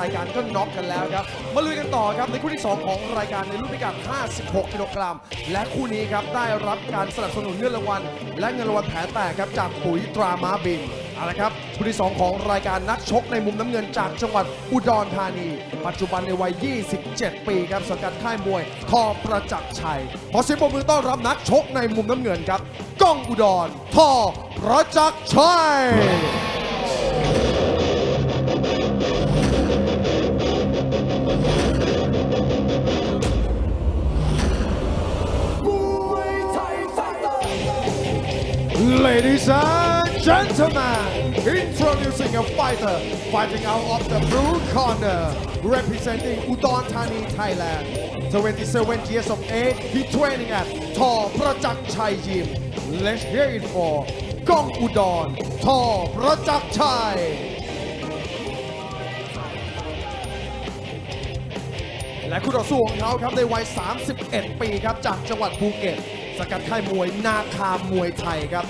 รายการก็น็อกกันแล้วครับ มาลุยกันต่อครับในคู่ที่ 2 ของรายการในรุ่นพิกัด 56 กิโลกรัม และคู่นี้ครับได้รับการสนับสนุนเงินรางวัลและเงินรางวัลแผลแตกครับจากปุ๋ยตราม้าบินเอาละครับคู่ที่ 2 ของรายการนักชกในมุมน้ำเงินจากจังหวัดอุดรธานี ปัจจุบันในวัย 27 ปีครับสังกัดค่ายมวยทอประจักษ์ชัยขอเสียงปรบมือต้อนรับนักชกในมุมน้ำเงินครับก้องอุดรทอประจักษ์ชัย Ladies and gentlemen, introducing a fighter fighting out of the blue corner, representing Udon Thani, Thailand. 27 years of age, he training at Tor Prajak Chai Gym. Let's hear it for Gong Udon, Tor Prajak Chai. และคู่ต่อสู้ของเขาครับในวัย 31 ปีครับ จากจังหวัดภูเก็ต สกัดค่ายมวยนาคามวยไทยครับ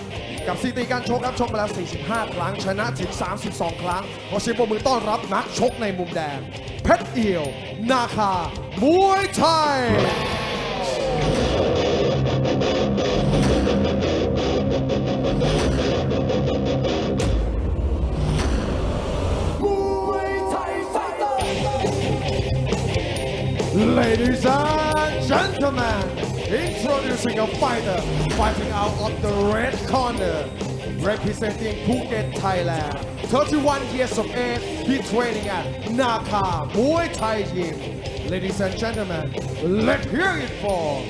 กับสถิติการชกครับชกมาแล้ว 45 ครั้ง ชนะถึง 32 ครั้งขอเสียงปรบมือต้อนรับนักชกในมุมแดง เพชรเอี่ยว นาคามวยไทย Ladies and gentlemen, introducing a fighter fighting out of the red corner, representing Phuket, Thailand. 31 years of age, he training at Naka Muay Thai Gym. Ladies and gentlemen, let's hear it for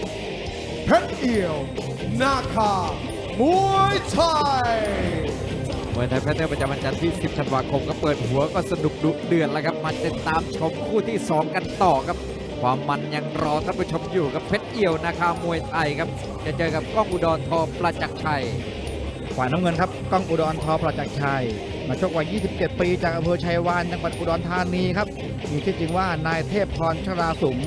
Pet Eel Naka Muay Thai. มวยไทยแพทเทิร์นประจำวันจันทร์ที่ 10 ธันวาคมก็เปิดหัวก็สนุกดุเดือดแล้วครับ มาติดตามชมคู่ที่ 2 กันต่อครับ ความมันยังรอท่านผู้ชมอยู่กับเพชรเอี่ยวนาคามวยไทยครับ จะเจอกับก้องอุดรทอประจักษ์ชัยฝ่ายน้ำเงินครับก้องอุดรทอประจักษ์ชัย มาชกวัย 27 ปีจากอำเภอชัยวานจังหวัดอุดรธานีครับมีชื่อจริงว่านายเทพพรชราสุม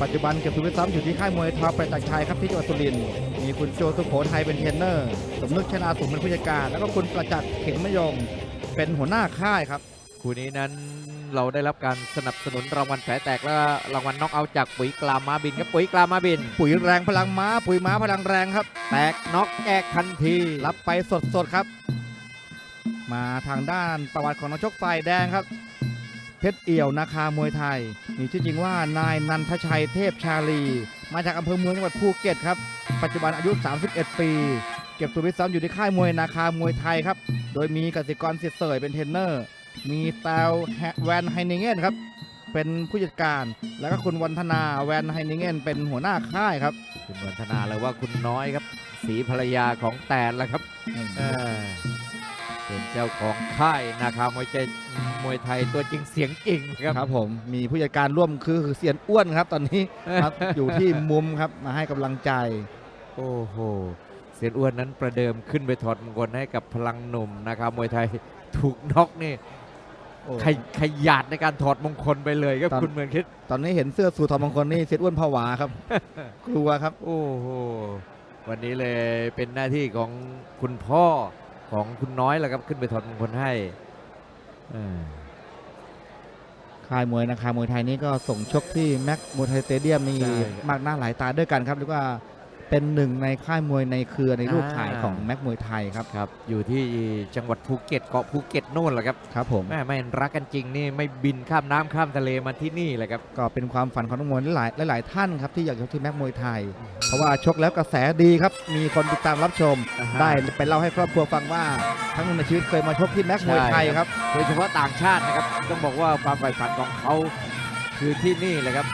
ปัจจุบันเก็บตัวฟิตซ้อมอยู่ที่ค่ายมวยทอประจักษ์ชัยครับที่จังหวัดสุรินทร์มีคุณโจสุโขทัยเป็นเทรนเนอร์สมนึกชนาสุมเป็นผู้จัดการ แล้วก็คุณประจักษ์เข็มมะยงเป็นหัวหน้าค่ายครับคู่นี้นั้น เราได้รับการสนับสนุนรางวัลแผลแตกและรางวัลน็อกเอาท์จากปุ๋ยกลามาบินครับปุ๋ยกลามาบิน ปุ๋ยแรงพลังม้า ปุ๋ยม้าพลังแรงครับ แตกน็อกแจกทันทีรับไปสดๆครับ มาทางด้านประวัติของนักชกฝ่ายแดงครับ เพชรเอี่ยวนาคามวยไทย มีชื่อจริงว่านายนันทชัยเทพชาลี มาจากอำเภอเมืองจังหวัดภูเก็ตครับ ปัจจุบันอายุ 31 ปี เก็บตัวฟิตซ้อมอยู่ที่ค่ายมวยนาคามวยไทยครับ โดยมีกสิกรเสียเสยเป็นเทรนเนอร์ มีแตวแวนไฮนิเงนครับ เป็นผู้จัดการ แล้วก็คุณวันธนาแวนไฮนิเงนเป็นหัวหน้าค่ายครับ คุณวันธนาเลยว่าคุณน้อยครับ สีภรรยาของแตนแล้วครับเออเป็นเจ้าของค่ายนาคามวยใจมวยไทยตัวจริงเสียงจริงครับครับผมมีผู้จัดการร่วมคือคือเสียนอ้วนครับ ตอนนี้ครับอยู่ที่มุมครับมาให้กำลังใจ โอ้โหเสียนอ้วนนั้นประเดิมขึ้นไปถอดมงคลให้กับพลังหนุ่มนะครับมวยไทยถูกน็อกนี่ โอ้ ขยขยาดในการถอดมงคลไปเลยครับตอน คุณเหมือนคิด ตอนนี้เห็นเสื้อสูททอมบางคนนี่เสียนอ้วนผวาครับ กลัวครับ โอ้โห วันนี้เลยเป็นหน้าที่ของคุณพ่อของคุณน้อยแหละครับขึ้นไปถอดมงคลให้เออค่ายมวยนะครับมวยไทยนี่ก็ส่งชกที่แม็กมวยไทยสเตเดียมนี่ใช่มากหน้าหลายตาด้วยกันครับเรียกว่า เป็นหนึ่งในค่ายมวยในเครือในรูปถ่ายอ่าของแม็กมวยไทยครับครับ อยู่ที่จังหวัดภูเก็ตเกาะภูเก็ตโน่นแหละครับครับผมแม่ไม่รักกันจริงนี่ไม่บินข้ามน้ำข้ามทะเลมาที่นี่เลยครับก็เป็นความฝันของนักมวยหลายหลายๆท่านครับที่อยากชกที่แม็กมวยไทย เพราะว่าชกแล้วกระแสดีครับมีคนติดตามรับชมอ่าฮะได้ไปเล่าให้ครอบครัวฟังว่าทั้งในชีวิตเคยมาชกที่แม็กมวยไทยครับโดยเฉพาะต่างชาตินะครับต้องบอกว่าความใฝ่ฝันของเขาคือที่นี่แหละครับ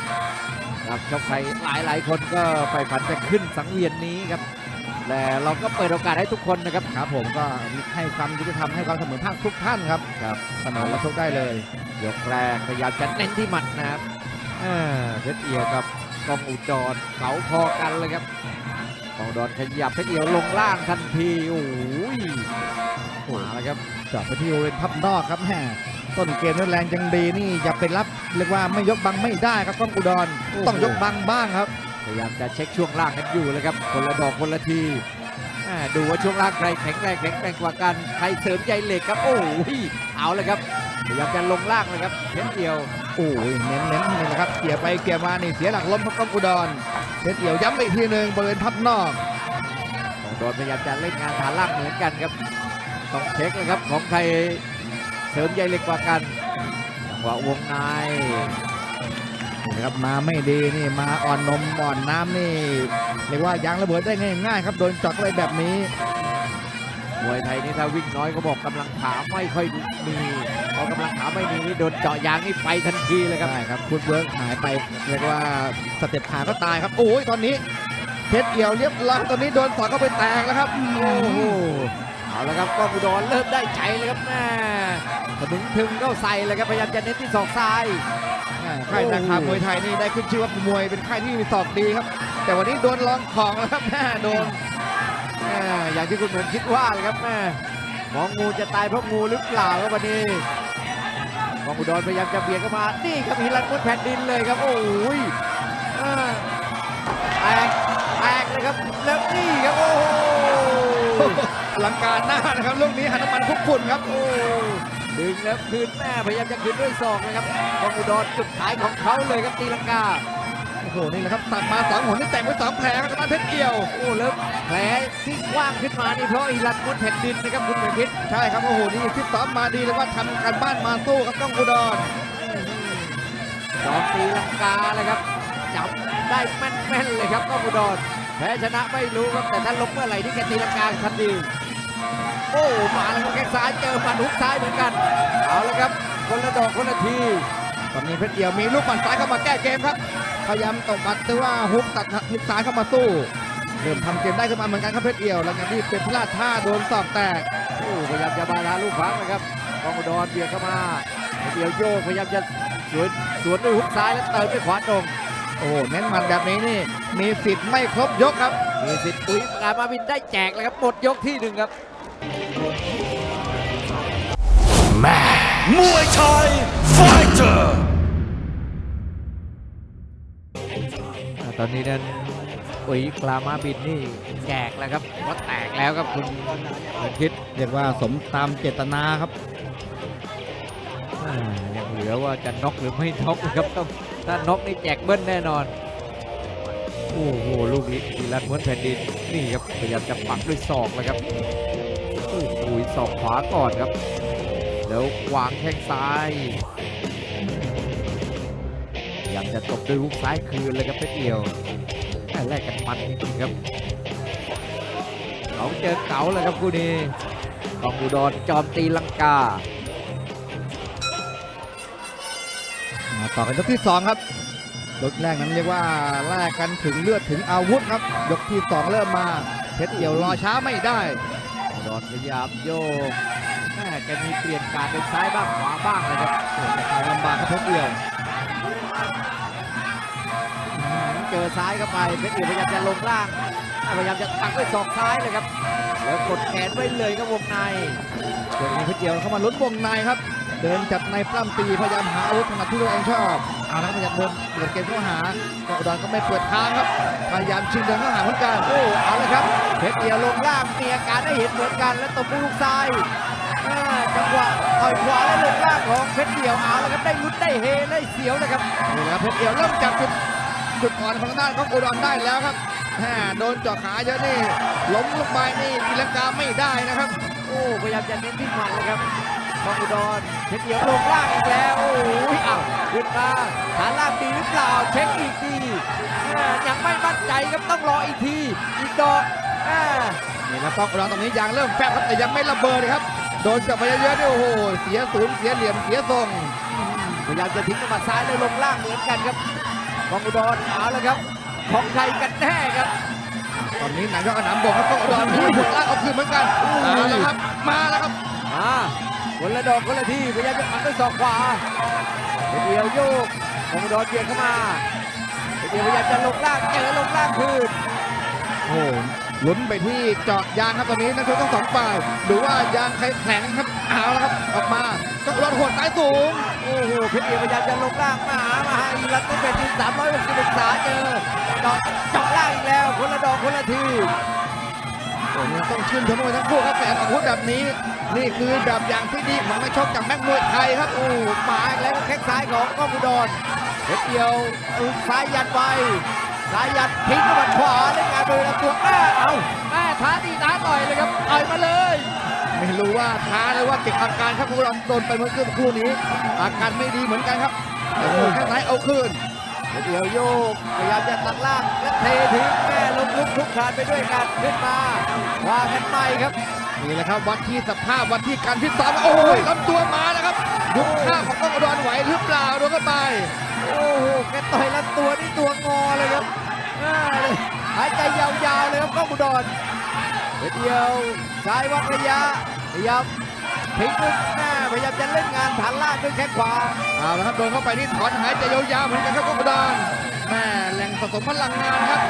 นักชกไทยหลายหลายๆคนก็ใฝ่ฝันจะขึ้นสังเวียนนี้ครับแต่เราก็เปิดโอกาสให้ทุกคนนะครับครับผมก็ให้ความยุติธรรมให้ความเสมอภาคทุกท่านครับครับเสนอมาชกได้เลย ยกแรกพยายามจะเน้นที่หมัดนะครับเออเพชรเอียวกับกองอุดรเก๋าพอกันเลยครับกองอุดรขยับเพชรเอียวลงล่างทันทีโอ้ย มาแล้วครับเจาะไปที่บริเวณพับนอกครับแหมต้นเกมนั้นแรงจังดีนี่อย่าไปรับเรียกว่าไม่ยกบังไม่ได้ครับกล้องอุดรโอ้โหต้องยกบังบ้างครับพยายามจะเช็คช่วงล่างกันอยู่เลยครับ คนละดอกคนละทีอ่าดูว่าช่วงล่างใครแข็งแรงแข็งแกร่งกว่ากันใครเสริมใยเหล็กครับ โอ้ยเอาเลยครับพยายามจะลงล่างเลยครับเพชรเดียวโอ้ยเน้นเน้นๆนี่นะครับเกี่ยไปเกี่ยมานี่เสียหลักล้มพับก้องอุดรเพชรเดี่ยวย้ำอีกทีหนึ่งบริเวณพับนอกของโดนพยายามจะเล่นงานฐานล่างเหมือนกันครับ ต้องเช็คเลยครับของใครเสริมใยเหล็กกว่ากันจังหวะวงในนี่นะครับมาไม่ดีนี่มาอ่อนนมอ่อนน้ำนี่เรียกว่ายางระเบิดได้ง่ายๆครับโดนเจาะเข้าไปแบบนี้มวยไทยนี่ถ้าวิ่งน้อยก็บอกกำลังขาไม่ค่อยมีพอกำลังขาไม่มีนี่โดนเจาะยางนี่ไปทันทีเลยครับใช่ครับฟุตเวิร์กหายไปเรียกว่าสเต็ปขาก็ตายครับโอ้ยตอนนี้เพชรเกี่ยวเรียบร้อยตอนนี้โดนสอดเข้าไปแตกแล้วครับโอ้โห เอาละครับกล้องอุดรเริ่มได้ใจเลยครับแม่สะดึงถึงเข้าใส่เลยครับพยายามจะเน้นที่ศอกซ้ายค่ายนาคามวยไทยนี่ได้ขึ้นชื่อว่ามวยเป็นค่ายที่มีศอกดีครับ แต่วันนี้โดนลองของแล้วครับแม่โดนอย่างที่คุณเหมือนคิดว่าเลยครับแม่หมองงูจะตายเพราะงูหรือเปล่าครับวันนี้กองอุดรพยายามจะเบียดเข้ามา นี่ครับฮิลันมุดแผ่นดินเลยครับ โอ้ยแตกแตกเลยครับ แล้วนี่ครับ โอ้ ลังการหน้านะครับลูกนี้หันน้ำมันคุกฝุ่นครับ โอ้ดึงแล้วคืนแม่พยายามจะคืนด้วยศอกนะครับกองอุดรจุดขายของเขาเลยครับตีลังกาโอ้โหนี่แหละครับตัดมาสองหนนี่แต่งไปสองแผลครับทางด้านเพชรเกี่ยวโอ้แล้วแผลที่กว้างขึ้นมานี่เพราะอีรันมุดแผ่นดินนะครับคุณเหมือนคิดใช่ครับโอ้โหนี่ฟิตซ้อมมาดีแล้วว่าทำการบ้านมาสู้ครับต้องอุดรจอมตีลังกาเลยครับจับได้แม่นๆเลยครับกองอุดร แพ้ชนะไม่รู้ครับแต่ถ้าล้มเมื่อไหร่ที่แกตีลังกาทันทีโอ้มาแล้วครับแข้งซ้ายเจอหมัดฮุกซ้ายเหมือนกัน เอาละครับ คนละดอกคนละทีตอนนี้เพชรเกี่ยวมีลูกหมัดซ้ายเข้ามาแก้เกมครับพยายามตกหมัดแต่ว่าฮุกตัดฮุกซ้ายเข้ามาสู้เริ่มทำเกมได้ขึ้นมาเหมือนกันครับเพชรเกี่ยวหลังจากที่เป็นพลาดท่าโดนศอกแตกโอ้พยายามจะบาลานลูกพักนะครับกองอุดรเบียดเข้ามาเดียวโยกพยายามจะสวนสวนด้วยฮุกซ้ายแล้วเติมด้วยขวาตรง โอ้โหเน้นหมัดแบบนี้นี่ มีสิทธิ์ไม่ครบยกครับ มีสิทธิ์อุ้ยการมาวินได้แจกเลยครับหมดยกที่หนึ่งครับมวยไทยไฟเตอร์อ่าตอนนี้นั้นอุ้ยกลามาบินนี่แจกแล้วครับเพราะแตกแล้วครับคุณคุณคิดเรียกว่าสมตามเจตนาครับอ่ายังเห ลือว่าจะน็อกหรือไม่น็อกนะครับต้องถ้าน็อกนี่แจกเบิ้ลแน่นอน โอ้โหลูกนี้ทีรันม้วนแผ่นดินนี่ครับพยายามจะปักด้วยศอกเลยครับโอ้โหศอกขวาก่อนครับ แล้ววางแข้งซ้ายพยายามจะตบด้วยฮุกซ้ายคืนเลยครับเพชรเดียวแม่แลกกันมันจริงครับเขาเจอเก๋าเลยครับคู่นี้กองอุดรจอมตีลังกา ต่อกันยกที่ 2 ครับยกแรกนั้นเรียกว่าแลกกันถึงเลือดถึงอาวุธครับ ยกที่ 2 เริ่มมาเพชรเดี่ยวรอช้าไม่ได้อุดพยายามโยกแม่แกมีเปลี่ยนการเป็นซ้ายบ้างขวาบ้างเลยครับทางลำบากครับเพชรเดี่ยวเจอซ้ายเข้าไปเพชรเดียวพยายามจะลงล่างพยายามจะตักด้วยศอกซ้ายเลยครับแล้วกดแขนไว้เลยครับวงในเดี๋ยวนี้เพชรเดี่ยวเข้ามาลุ้นวงในครับ เดินจัดในปล้ำตีพยายามหาอาวุธถนัดที่ตัวเองชอบเอาละครับพยายามเดินเปิดเกมเข้าหาก็อุดรก็ไม่เปิดทางครับพยายามชิงเดินเข้าหาเหมือนกันโอ้เอาเลยครับเพชรเดียวลงล่างมีอาการได้เห็นเหมือนกันแล้วตบด้วยลูกซ้ายอ่าจังหวะต่อยขวาแล้วลงล่างของเพชรเดียวเอาแล้วครับได้ลุ้นได้เฮได้เสียวนะครับนี่แหละครับเพชรเดี่ยวเริ่มจับจุดจุดอ่อนของทางด้านของอุดรได้แล้วครับแหม่โดนเจาะขาเยอะนี่ล้มลงไปนี่ตีลังกาไม่ได้นะครับ โอ้พยายามจะเน้นที่หมัดเลยครับ กองอุดรเพชรเดียวลงล่างอีกแล้วโอ้ยอ้าวขึ้นมาฐานล่างดีหรือเปล่าเช็คอีกทีอ่ายังไม่มั่นใจครับต้องรออีกทีอีกดอกอ่านี่แล้วต้องอุดรตรงนี้ยางเริ่มแฟบครับแต่ยังไม่ระเบิดเลยครับโดนจับไปเยอะๆนี่โอ้โหเสียศูนย์เสียเหลี่ยมเสียทรงพยายามจะทิ้งด้วยหมัดซ้ายแล้วลงล่างเหมือนกันครับกองอุดรเอาแล้วครับ ของใครกันแน่ครับตอนนี้หนังยอดกระหน่ำบอกครับต้องอุดรมีผลลากเอาคืนเหมือนกันมาแล้วครับมาแล้วครับมา คนละดอกคนละทีพยายามจะปัดด้วยศอกขวาเพชรเดียวโยกกองอุดรเบียดเข้ามาเพชรเดียวพยายามจะลงล่างเจอลงล่างคืนโอ้โหลุ้นไปที่เจาะยางครับตอนนี้นักชกทั้งสองฝ่ายดูว่ายางใครแข็งครับเอาแล้วครับออกมาต้องอุดรหัวซ้ายสูงโอ้โหเพชรเดียวพยายามจะลงล่างมาหามาหาอีรัตต้องเป็นที360องศาเจอเจาะเจาะล่างอีกแล้วคนละดอกคนละที โอ้โหต้องชื่นชมมวยทั้งคู่ครับแฝงอาวุธแบบนี้ นี่คือแบบอย่างที่ดีของนักชกจากแม็กมวยไทยครับโอ้มาอีกแล้วแข้งซ้ายของกล้องอุดรเพชรเดียวเอาซ้ายยัดไปซ้ายยัดทิ้งด้วยหมัดขวาเล่นงานโดยลำตัวแม่เอาแม่ท้าตีท้าต่อยเลยครับต่อยมาเลยไม่รู้ว่าท้าหรือว่าเก็บอาการครับคุณผู้ชมโดนไปเมื่อสักครู่นี้ อาการไม่ดีเหมือนกันครับโอ้โหแข้งซ้ายเอาคืนเพ ชรเดียวโยกพยายามจะตัดล่างและเททิ้งแม่ล้มลุกคลุกคลานไปด้วยกันขึ้นมาว่ากันใหม่ครับนี่แหละครับวัดที่สภาพวัดที่การฟิตซ้อมโอ้ยลำตัวมาแล้วครับยุบข้างของกล้องอุดรไหวหรือเปล่าโดนเข้าไปโอ้โหแกต่อยลำตัวนี่ตัวงอเลยครับอ่าหายใจยาวๆเลยครับกล้องอุดรเพชรเดียวซ้ายวัดระยะพยายามทิ้งด้วยแม่ พยายามจะเล่นงานฐานล่างด้วยแข้งขวาเอาละครับโดนเข้าไปนี่ถอนหายใจยาวๆเหมือนกันครับกล้องอุดรแม่แหล่งสะสมพลังงานครับ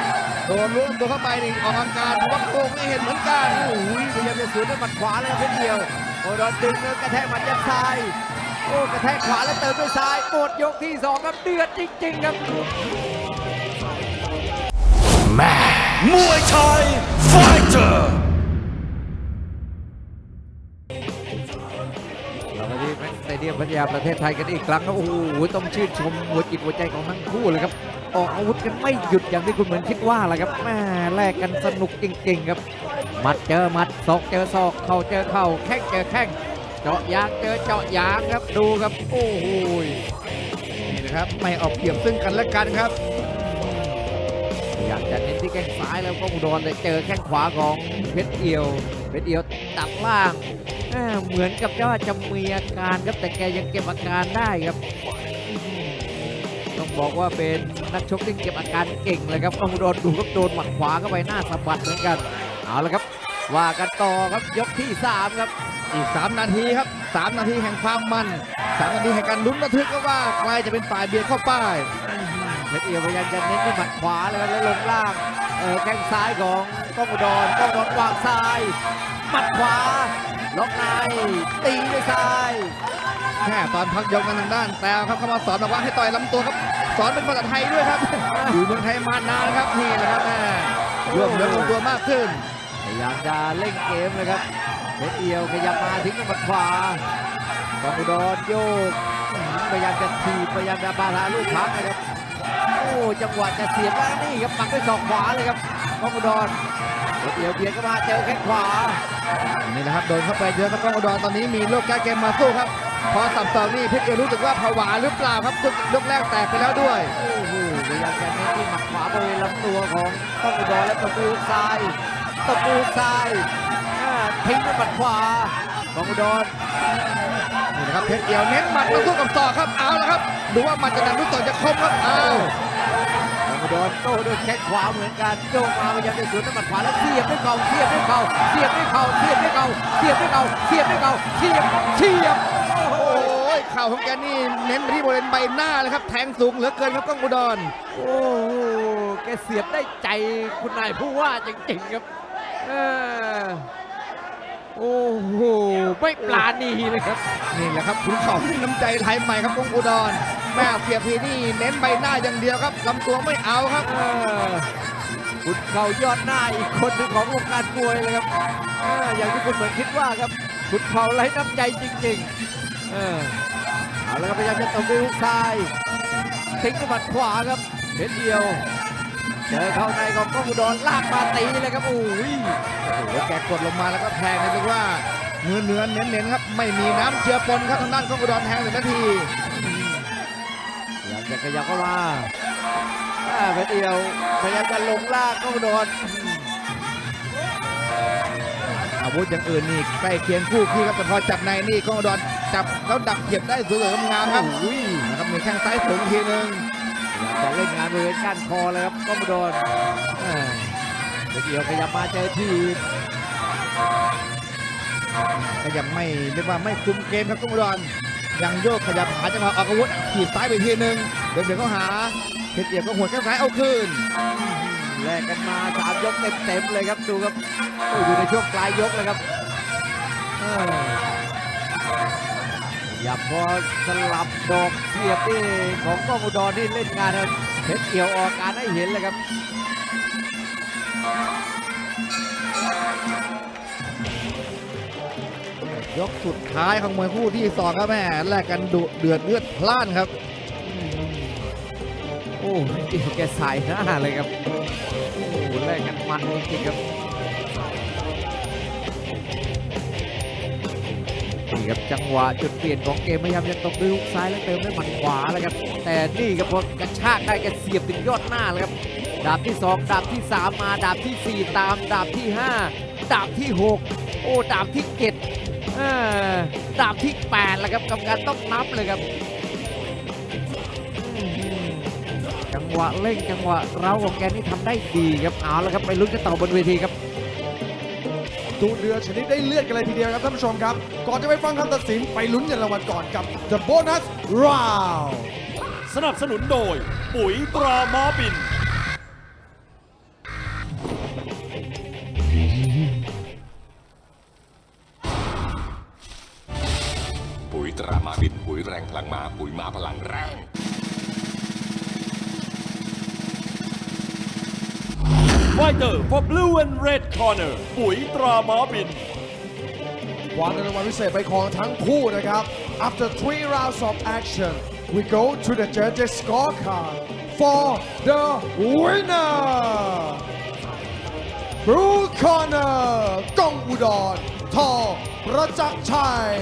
โดนล้วงตัวเข้าไปนี่ออกอาการวัดโกงไม่เห็นเหมือนกันโอ้ยพยายามจะสวนด้วยหมัดขวาเลยครับเพชรเดียวโอ้โดนดึงแล้วกระแทกหมัดยัดซ้ายโอ้กระแทกขวาแล้วเติมด้วยซ้ายหมดยกที่สองครับเดือดจริงๆครับ Muay Thai Fighter เราไปที่แม็กซ์สเตเดียมพัทยาประเทศไทยกันอีกครั้งครับโอ้โหต้องชื่นชมหัวจิตหัวใจของทั้งคู่เลยครับออกอาวุธกันไม่หยุดอย่างที่คุณเหมือนคิดว่าแหละครับแม่แลกกันสนุกจริงๆครับมัดเจอมัดศอกเจอศอกเข่าเจอเข่าแข้งเจอแข้งเจาะยางเจอเจาะยางครับดูครับโอ้โหนี่นะครับไม่ออกเปรียบซึ่งกันและกันครับอยากจะเน้นที่แข้งซ้ายแล้วก็อุดรแต่เจอแข้งขวาของเพชรเอียวเพชรเอียวตัดล่าง เหมือนกับว่าจะมีอาการครับแต่แกยังเก็บอาการได้ครับ ต้องบอกว่าเป็นนักชกที่เก็บอาการเก่งเลยครับต้องโดนดูครับโดนหมัดขวาเข้าไปหน้าสะบัดเหมือนกันเอาละครับ ว่ากันต่อครับยกที่ 3 ครับ อีก 3 นาทีครับ 3 นาทีแห่งความมัน3นาทีแห่งการลุ้นระทึกก็ว่าใครจะเป็นฝ่ายเบียดเข้าป้ายเพชรเอียวพยายามจะเน้นที่หมัดขวาเลยครับแล้วลงล่างเออแข้งซ้ายของก้องอุดรก้องอุดรวางซ้าย หมัดขวา ล็อกในตีด้วยซ้ายแค่ตอนพักยกนั้นทางด้านแต่ครับเข้ามาสอนบอกว่าให้ต่อยลำตัวครับ สอนเป็นภาษาไทยด้วยครับ อยู่เมืองไทยมานานครับนี่แหละครับแม่รวมเนื้อลงตัวมากขึ้นพยายามจะเล่นเกมเลยครับเพชรเอียวขยับมาทิ้งด้วยหมัดขวาก้องอุดรโยกอื้อหือพยายามจะถีบพยายามจะบาทาลูกพักนะครับโอ้จังหวะจะเสียบแล้วนี่ครับปักด้วยศอกขวาเลยครับก้องอุดร เพชรเอียวเบียดเข้ามาเจอแข้งขวา นี่นะครับโดนเข้าไปเยอะครับกล้องอุดรตอนนี้มีโรคแก้เกมมาสู้ครับพอสับสองนี่เพชรเอรู้สึกว่าผวาหรือเปล่าครับยกยกแรกแตกไปแล้วด้วยโอ้โหพยายามจะเน้นที่หมัดขวาบริเวณลำตัวของก้องอุดรและตะปูซ้ายตะปูซ้ายทิ้งด้วยหมัดขวาก้องอุดรนี่นะครับเพชรเอียวเน้นหมัดมาสู้กับศอกครับเอาละครับดูว่ามันจะนักหรือศอกจะคมครับเอา ก้องอุดรโต้ด้วยแข้งขวาเหมือนกันโยกมาพยายามจะสวนด้วยหมัดขวาแล้วเสียบด้วยเข่าเสียบด้วยเข่าเสียบด้วยเข่าเสียบด้วยเข่าเสียบด้วยเข่าเสียบด้วยเข่าเสียบเสียบโอ้ยเข่าของแกนี่เน้นไปที่บริเวณใบหน้าเลยครับ แทงสูงเหลือเกินครับกล้องอุดรโอ้โหแกเสียบได้ใจคุณนายผู้ว่าจริงๆครับเออโอ้โหไม่ปลาณีเลยครับนี่แหละครับขุนเขาที่น้ำใจไทยใหม่ครับกล้องอุดร แม่เสียบทีนี่เน้นใบหน้าอย่างเดียวครับลำตัวไม่เอาครับเออคุณเข่ายอดหน้าอีกคนหนึ่งของวงการมวยเลยครับออย่างที่คุณเหมือนคิดว่าครับคุณเข่าไร้น้ำใจจริงๆเออเอาแล้วก็พยายามจะตบด้วยฮุกซ้ายทิ้งด้วยหมัดขวาครับเพชรเดียวเจอเข้าในของก้องอุดรลากมาตีเลยครับโอ้ยโอ้โหแกกดลงมาแล้วก็แทงเลยเรียกว่าเนื้อเนื้อเน้นเน้นๆครับ ไม่มีน้ำเจือปนครับทางด้านก้องอุดรแทงหนึ่งนาที ขยับเข้ามาอ่าเพชรเดียวพยายามจะลงลากก้องอุดรอาวุธอย่างอื่นนี่ใกล้เคียงคู่ขี้ครับแต่พอจับในนี่กล้องอุดรจับแล้วดักเก็บได้สวยๆงามๆครับอุ้ยนะครับมีแข้งซ้ายสูงทีหนึงพยายามจะเล่นงานบริเวณก้านคอเลยครับก้องอุดรอ่าเพชรเดียวขยับมาเจอทีบก็ยังไม่เรียกว่าไม่คุมเกมครับกล้องอุดร ยังโยกขยับหาจังหวะออกอาวุธขีดซ้ายไปทีหนึ่งเดินเดินเข้าหาเพชรเอียบก็หัวแข้งซ้ายเอาคืนแลกกันมาสามยกเต็มๆเลยครับดูครับอยอยู่ในช่วงปลายยกเลยครับอย่าพอสลับดอกเสียบนี่ของก้องอุดรนี่เล่นงานเพชรเกี่ยวออกการให้เห็นเลยครับ ยกสุดท้ายของมวยคู่ที่สองครับแม่แลกกันดุเดือดเลือดพล่านครับ โอ้เดียวแกสายหน้าเลยครับ โอ้แลกกันมันจริงๆครับนี่ครับจังหวะจุดเปลี่ยนของเกมพยายามจะตบด้วยลูกซ้ายแล้วเติมด้วยหมัดขวาแล้วครับ แต่นี่ครับพอกระชากได้แกเสียบถึงยอดหน้าเลยครับ ดาบที่ 2 ดาบที่ 3 มาดาบทีสี่4 ตามดาบที่ 5 ดาบที่ 6 โอ้ดาบที่ 7 ดาบที่8แล้วครับกรรมการต้องนับเลยครับอื้อหือจังหวะเร่งจังหวะเร้าของแกนี่ทำได้ดีครับเอาแล้วครับไปลุ้นกันต่อบนเวทีครับดูเดือดชนิดได้เลือดกันเลยทีเดียวครับท่านผู้ชมครับ ก่อนจะไปฟังคำตัดสินไปลุ้นเงินรางวัลก่อนกับ The Bonus Round สนับสนุนโดย ปุ๋ยตราม้าบิน ยตรามาบินปุ๋ยแรงพลังมาปุ๋ยมาพลังแรง Fighter for Blue and Red Corner ปุ๋ยตราม้าบินวางเงินรางวัลพิเศษไปของทั้งคู่นะครับ After three rounds of action we go to the judges scorecard for the winner Blue Corner กองอุดรทอประจักษ์ชัย